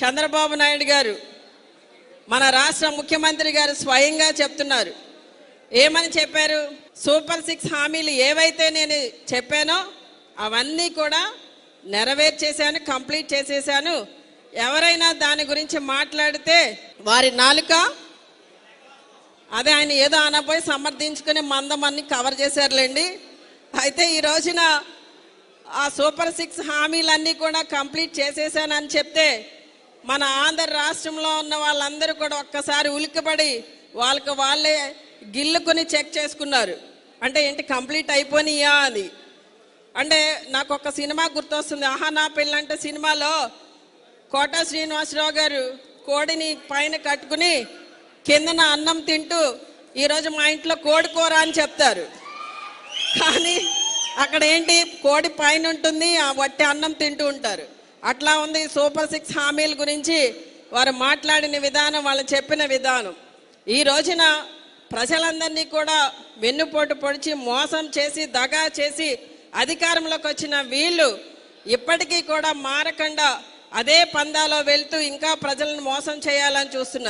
చంద్రబాబు నాయుడు గారు మన రాష్ట్ర ముఖ్యమంత్రి గారు స్వయంగా చెప్తున్నారు. ఏమని చెప్పారు? సూపర్ సిక్స్ హామీలు ఏవైతే నేను చెప్పానో అవన్నీ కూడా నెరవేర్చేశాను కంప్లీట్ చేసేసాను ఎవరైనా దాని గురించి మాట్లాడితే వారి నాలుక అదే ఆయన ఏదో అనబోయి సమర్థించుకుని మందమన్ని కవర్ చేశారులేండి. అయితే ఈ రోజున ఆ సూపర్ సిక్స్ హామీలన్నీ కూడా కంప్లీట్ చేసేసానని చెప్తే మన ఆంధ్ర రాష్ట్రంలో ఉన్న వాళ్ళందరూ కూడా ఒక్కసారి ఉలిక్కబడి వాళ్ళకి వాళ్ళే గిల్లుకొని చెక్ చేసుకున్నారు. అంటే ఏంటి కంప్లీట్ అయిపోయినాయా అని అంటే నాకు ఒక సినిమా గుర్తొస్తుంది. ఆహా నా పెళ్ళంటే సినిమాలో కోట శ్రీనివాసరావు గారు కోడిని పైన కట్టుకుని కిందన అన్నం తింటూ ఈరోజు మా ఇంట్లో కోడి కూర అని చెప్తారు. కానీ అక్కడ ఏంటి కోడి పైన ఉంటుంది ఆ వట్టి అన్నం తింటూ ఉంటారు. అట్లా ఉంది సూపర్ సిక్స్ హామీల గురించి వారు మాట్లాడిన విధానం వాళ్ళు చెప్పిన విధానం. ఈ రోజున ప్రజలందరినీ కూడా వెన్నుపోటు పొడిచి మోసం చేసి దగా చేసి అధికారంలోకి వచ్చిన వీళ్ళు ఇప్పటికీ కూడా మారకుండా అదే పందాలో వెళ్తూ ఇంకా ప్రజలను మోసం చేయాలని చూస్తున్నారు.